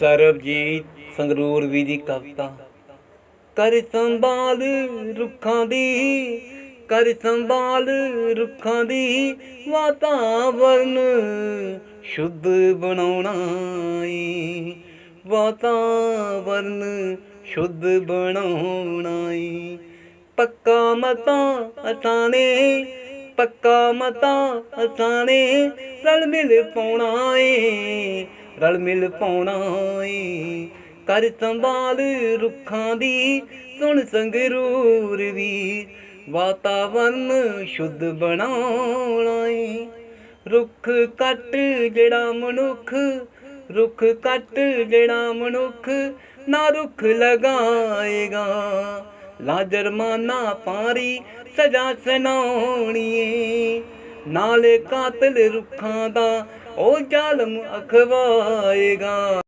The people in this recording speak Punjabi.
ਸਰਬਜੀਤ ਸੰਗਰੂਰ ਵੀ ਦੀ ਕਵਿਤਾ। ਕਰ ਸੰਭਾਲ ਰੁੱਖਾਂ ਦੀ, ਕਰ ਸੰਭਾਲ ਰੁੱਖਾਂ ਦੀ ਵਾਤਾਵਰਨ ਸ਼ੁੱਧ ਬਣਾਉਣਾ ਈ। ਵਾਤਾਵਰਨ ਸ਼ੁੱਧ ਬਣਾਉਣਾ ਈ। ਪੱਕਾ ਮਤਾ ਅਸਾਨੇ, ਪੱਕਾ ਮਤਾ ਅਸਾਨੇ ਰਲ ਮਿਲ ਪਾਉਣਾ ਏ। ਰਲ ਮਿਲ ਪਾਉਣਾ ਏ। ਕਰ ਸੰਭਾਲ ਰੁੱਖਾਂ ਦੀ, ਸੁਣ ਸੰਗਰੂਰ ਵੀ। ਵਾਤਾਵਰਨ ਸ਼ੁੱਧ ਬਣਾਉਣਾ ਏ। ਰੁੱਖ ਕੱਟ ਜਿਹੜਾ ਮਨੁੱਖ, ਰੁੱਖ ਕੱਟ ਜਿਹੜਾ ਮਨੁੱਖ, ਨਾ ਰੁੱਖ ਲਗਾਏਗਾ। ਲਾ ਜਰਮਾਨਾ ਪਾਰੀ ਸਜ਼ਾ ਸੁਣਾਉਣੀਏ ਨਾਲੇ ਕਾਤਲ ਰੁੱਖਾਂ ਦਾ ਉਹ ਜ਼ਾਲਮ ਅਖਵਾਏਗਾ।